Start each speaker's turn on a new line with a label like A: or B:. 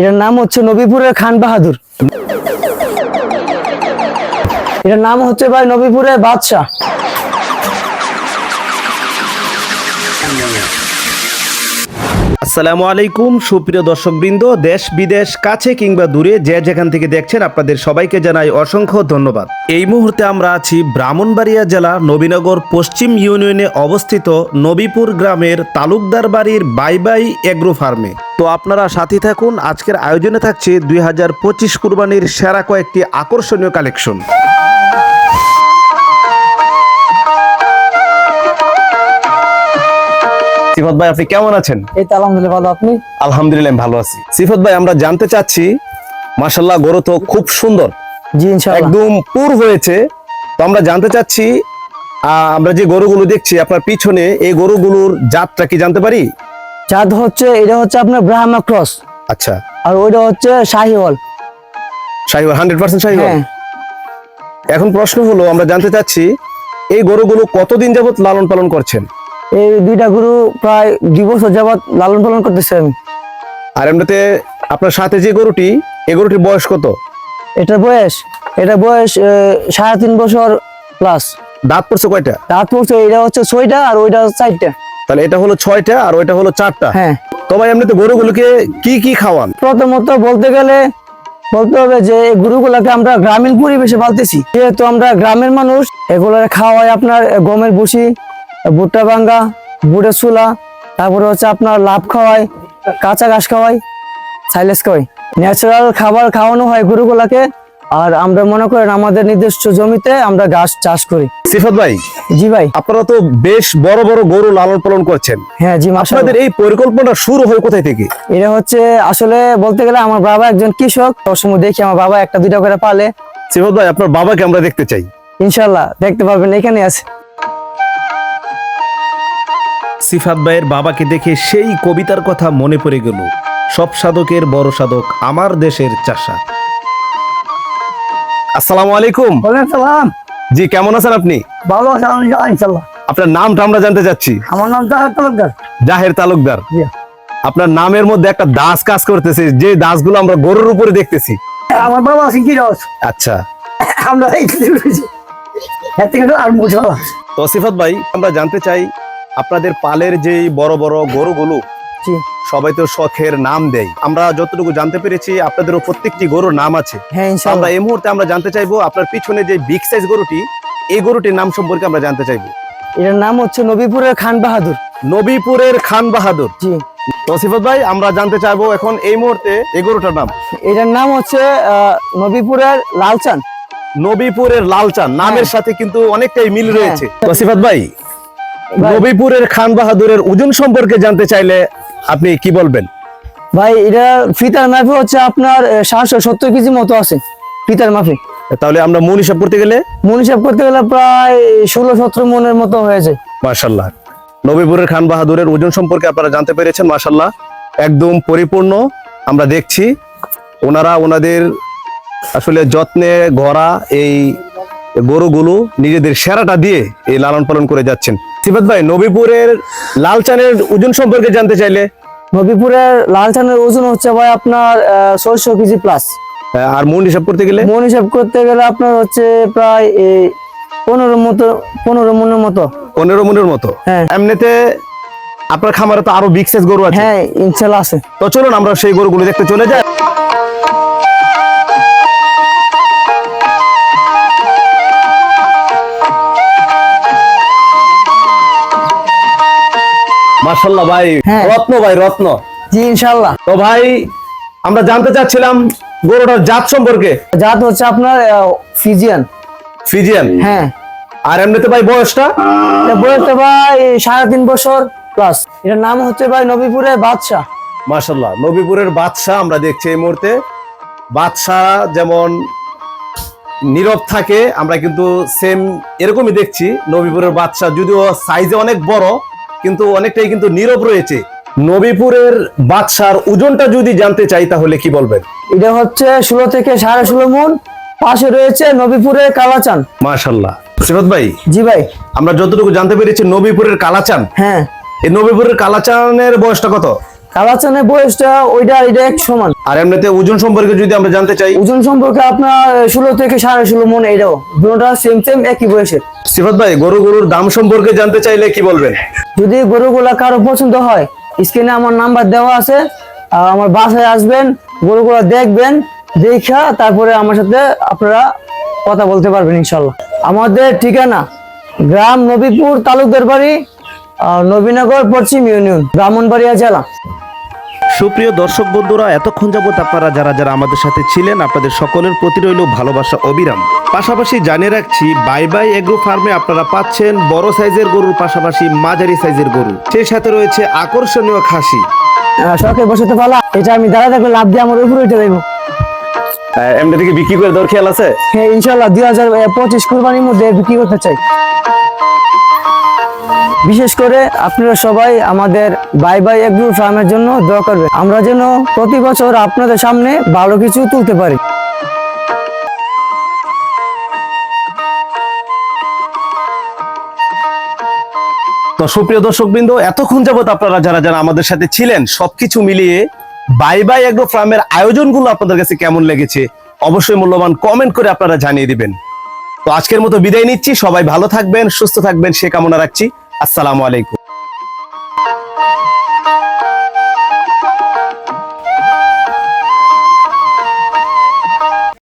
A: এটার নাম হচ্ছে নবীপুরের খান বাহাদুর। এটার নাম হচ্ছে ভাই নবীপুরের বাদশাহ।
B: আসসালামু আলাইকুম, সুপ্রিয় দর্শকবৃন্দ, দেশ বিদেশ, কাছে কিংবা দূরে, যে যেখান থেকে দেখছেন, আপনাদের সবাইকে জানাই অসংখ্য ধন্যবাদ। এই মুহূর্তে আমরা আছি ব্রাহ্মণবাড়িয়া জেলা, নবীনগর পশ্চিম ইউনিয়নে অবস্থিত নবীপুর গ্রামের তালুকদার বাড়ির বাই বাই এগ্রো ফার্মে। তো আপনারা সাথী থাকুন আজকের আয়োজনে থাকছে দুই হাজার পঁচিশ কুরবানির সেরা কয়েকটি আকর্ষণীয় কালেকশন। সিফত ভাই আপনি কেমন আছেন?
A: এই তো আলহামদুলিল্লাহ ভালো। আপনি?
B: আলহামদুলিল্লাহ ভালো আছি। সিফত ভাই আমরা জানতে চাচ্ছি মাশাল্লাহ গরু তো খুব সুন্দর।
A: জি ইনশাআল্লাহ।
B: একদম পুর হয়েছে। তো আমরা জানতে চাচ্ছি আহ, আমরা যে গরুগুলো দেখছি আপনার পিছনে এই গরুগুলোর জাতটা কি জানতে পারি?
A: চাঁদ হচ্ছে এটা হচ্ছে আপনার ব্রাহ্মা ক্রস
B: আচ্ছা।
A: আর ওইটা হচ্ছে শাহিওয়াল
B: শাহিওয়াল হান্ড্রেড পার্সেন্ট শাহিওয়াল এখন প্রশ্ন হলো আমরা জানতে চাচ্ছি এই গরুগুলো কতদিন যাবত লালন পালন করছেন?
A: এই দুইটা গরু প্রায় দুই বছর যাবত লালন পালন করতেছে আমি।
B: আর এমনিতে আপনার সাথে যে গরুটি এই গরুটির বয়স কত?
A: এটার বয়স এটা বয়স সাড়ে তিন বছর প্লাস
B: দাঁত পড়ছে কয়টা?
A: দাঁত পড়ছে এটা হচ্ছে ছয়টা আর ওইটা চারটা।
B: তাহলে এটা হলো ছয়টা আর ওইটা হলো চারটা।
A: হ্যাঁ।
B: তো ভাই এমনিতে গরুগুলোকে কি কি খাওয়ান?
A: প্রথমত বলতে গেলে বলতে হবে যে এই গরুগুলাকে আমরা গ্রামীণ পরিবেশে পালতেছি। যেহেতু আমরা গ্রামের মানুষ এগুলোর খাওয়াই আপনার গমের ভুসি ভুট্টা ভাঙ্গা বুড়ে চুলা তারপরে হচ্ছে আপনার লাভ খাওয়াই কাঁচা ঘাস খাওয়াই সাইলেস খাওয়াই। ন্যাচারাল খাবার খাওয়ানো হয় গরুগুলাকে আর আমরা মনে করেন আমাদের নিজস্ব জমিতে আমরা গাছ চাষ করি।
B: সিফত ভাই
A: জি ভাই।
B: আপনারা তো বেশ বড় বড় গরু লালন পালন করছেন।
A: হ্যাঁ জি
B: আপনাদের এই পরিকল্পনা শুরু হয় কোথায় থেকে?
A: এটা হচ্ছে আসলে বলতে গেলে আমার বাবা একজন কৃষক। সবসময় দেখি আমার বাবা একটা দুইটা করে পালে।
B: সিফত ভাই আপনার বাবাকে আমরা দেখতে চাই।
A: ইনশাল্লাহ দেখতে পারবেন এখানে আছে।
B: সিফাত ভাইয়ের বাবাকে দেখে সেই কবিতার কথা মনে পড়ে গেল। সব সাধকের বড় সাধক আমার দেশের চাষা। আসসালামু আলাইকুম।
A: সালাম।
B: জি কেমন আছেন আপনি?
A: ভালো আছে ইনশাল্লাহ
B: আপনার নামটা আমরা জানতে চাচ্ছি।
A: আমার নাম জাহাদ তালুকদার।
B: জাহের তালুকদার। আপনার নামের মধ্যে একটা দাস কাজ করতেছে যে দাসগুলো আমরা গরুর উপরে দেখতেছি।
A: আমার বাবা আছে কি রস
B: আচ্ছা।
A: আমরা আর
B: তো সিফাত ভাই আমরা জানতে চাই আপনাদের পালের যে বড় বড় গরুগুলো
A: জি
B: সবাই তো শখের নাম দেয়। আমরা যতটুকু জানতে পেরেছি আপনাদের প্রত্যেকটি গরুর নাম আছে।
A: হ্যাঁ
B: আমরা এই মুহূর্তে আমরা জানতে চাইব আপনার পিছনে যে বিগ সাইজ গরুটি এই গরুটির নাম সম্পর্কে আমরা জানতে চাইব।
A: এটার নাম হচ্ছে নবীপুরের খান বাহাদুর।
B: নবীপুরের খান বাহাদুর।
A: জি।
B: তসিফত ভাই আমরা জানতে চাইব এখন এই মুহূর্তে এই গরুটার নাম।
A: এটার নাম হচ্ছে নবীপুরের লালচান।
B: নবীপুরের লালচান নামের
A: হ্যাঁ।
B: সাথে কিন্তু অনেকটাই মিল
A: হ্যাঁ।
B: রয়েছে। তসিফত ভাই
A: ভাই।
B: নবীপুরের খান বাহাদুরের ওজন সম্পর্কে জানতে চাইলে আপনি কি বলবেন?
A: ভাই এটা ফিতার মাফে হচ্ছে আপনার সাতশো সত্তর কেজি মতো আছে ফিতার মাফে।
B: তাহলে আমরা মন হিসাব করতে গেলে?
A: মন হিসাব করতে গেলে প্রায় ষোলো সতেরো মনের মতো হয়েছে।
B: মার্শাল্লাহ নবীপুরের খান বাহাদুরের ওজন সম্পর্কে আপনারা জানতে পেরেছেন মার্শাল্লাহ একদম পরিপূর্ণ আমরা দেখছি। ওনারা ওনাদের আসলে যত্নে গড়া এই গরুগুলো নিজেদের সেরাটা দিয়ে এই লালন পালন করে যাচ্ছেন। সিফাত ভাই নবীপুরের লালচানের ওজন সম্পর্কে জানতে চাইলে?
A: নবীপুরের লালচানের ওজন হচ্ছে ভাই আপনার ছয়শো কেজি প্লাস
B: আর মন হিসাব করতে গেলে?
A: মন হিসাব করতে গেলে আপনার হচ্ছে প্রায় এই, পনেরো মতো পনেরো মনের মতো।
B: পনেরো মনের মতো?
A: হ্যাঁ।
B: এমনিতে আপনার খামারে তো আরও বিগ সাইজ গরু আছে।
A: হ্যাঁ ইনশাল্লাহ আছে।
B: তো চলুন আমরা সেই গরুগুলো দেখতে চলে যাই। মার্শাল্লাহ ভাই
A: হ্যাঁ।
B: রত্ন ভাই রত্ন।
A: জি ইনশাল্লাহ
B: তো ভাই আমরা জানতে চাচ্ছিলাম গরুটার জাত সম্পর্কে।
A: জাত হচ্ছে আপনার ফিজিয়ান।
B: ফিজিয়ান?
A: হ্যাঁ।
B: আর এমনিতে ভাই বয়সটা?
A: বয়সটা ভাই সাড়ে তিন বছর প্লাস এটার নাম হচ্ছে ভাই নবীপুরের বাদশাহ।
B: মার্শাল্লাহ নবীপুরের বাদশাহ আমরা দেখছি এই মুহূর্তে। বাদশাহ যেমন নীরব থাকে আমরা কিন্তু সেম এরকমই দেখছি নবীপুরের বাদশাহ যদিও সাইজে অনেক বড় কিন্তু অনেকটাই কিন্তু নীরব রয়েছে। নবীপুরের বাদশার ওজনটা যদি জানতে চাই তাহলে কি বলবেন?
A: এটা হচ্ছে ষোলো থেকে সাড়ে ষোলো মন পাশে রয়েছে নবীপুরের কালাচান।
B: মাশাল্লাহ। সিফত ভাই
A: জি ভাই।
B: আমরা যতটুকু জানতে পেরেছি নবীপুরের কালাচান।
A: হ্যাঁ।
B: এই নবীপুরের কালাচানের বয়সটা কত?
A: কালাচানের বয়সটা ওইটা এটা এক সমান।
B: আর এমনিতে ওজন সম্পর্কে যদি আমরা জানতে চাই?
A: ওজন সম্পর্কে আপনার ষোলো থেকে সাড়ে ষোলো মন এটাও দুটোটা সেম সেম একই বয়সের।
B: সিফাত ভাই গরু গরুর দাম সম্পর্কে জানতে চাইলে কি বলবেন?
A: যদি গরুগুলা কারও পছন্দ হয় স্ক্রিনে আমার নাম্বার দেওয়া আছে। আমার বাসায় আসবেন গরুগুলা দেখবেন দেখা তারপরে আমার সাথে আপনারা কথা বলতে পারবেন ইনশাল্লাহ। আমাদের ঠিকানা গ্রাম নবীপুর তালুকদার বাড়ি নবীনগর পশ্চিম ইউনিয়ন ব্রাহ্মণবাড়িয়া জেলা।
B: সুপ্রিয় দর্শক বন্ধুরা এতক্ষণ যাবত আপনারা যারা যারা আমাদের সাথে ছিলেন আপনাদের সকলের প্রতি রইল ভালোবাসা অবিরাম। পাশাপাশি জানিয়ে রাখছি বাই বাই এগ্রো ফার্মে আপনারা পাচ্ছেন বড় সাইজের গরুর পাশাপাশি মাঝারি সাইজের গরু। সেই সাথে রয়েছে আকর্ষণীয় খাসি।
A: শখে বসতে পালা এটা আমি দাঁড়া থাকলে লাভ দিয়ে আমার উপরে উঠে দেবো
B: এমনি থেকে বিক্রি করে দেওয়ার খেয়াল আছে?
A: হ্যাঁ ইনশাল্লাহ দুই হাজার পঁচিশ কোরবানির মধ্যে বিক্রি করতে চাই। বিশেষ করে আপনারা সবাই আমাদের বাই বাই এগ্রো ফার্মের জন্য দোয়া করবেন। আমরা যেন প্রতি বছর আপনাদের সামনে ভালো কিছু তুলতে পারি।
B: তো সুপ্রিয় দর্শকবৃন্দ, এতক্ষণ যাবত আপনারা যারা যারা আমাদের সাথে ছিলেন, সবকিছু মিলিয়ে বাই বাই এগ্রো ফার্মের আয়োজনগুলো আপনাদের কাছে কেমন লেগেছে, অবশ্যই মূল্যবান কমেন্ট করে আপনারা জানিয়ে দিবেন। তো আজকের মতো বিদায় নিচ্ছি, সবাই ভালো থাকবেন, সুস্থ থাকবেন, সে কামনা রাখছি। আসসালামু আলাইকুম।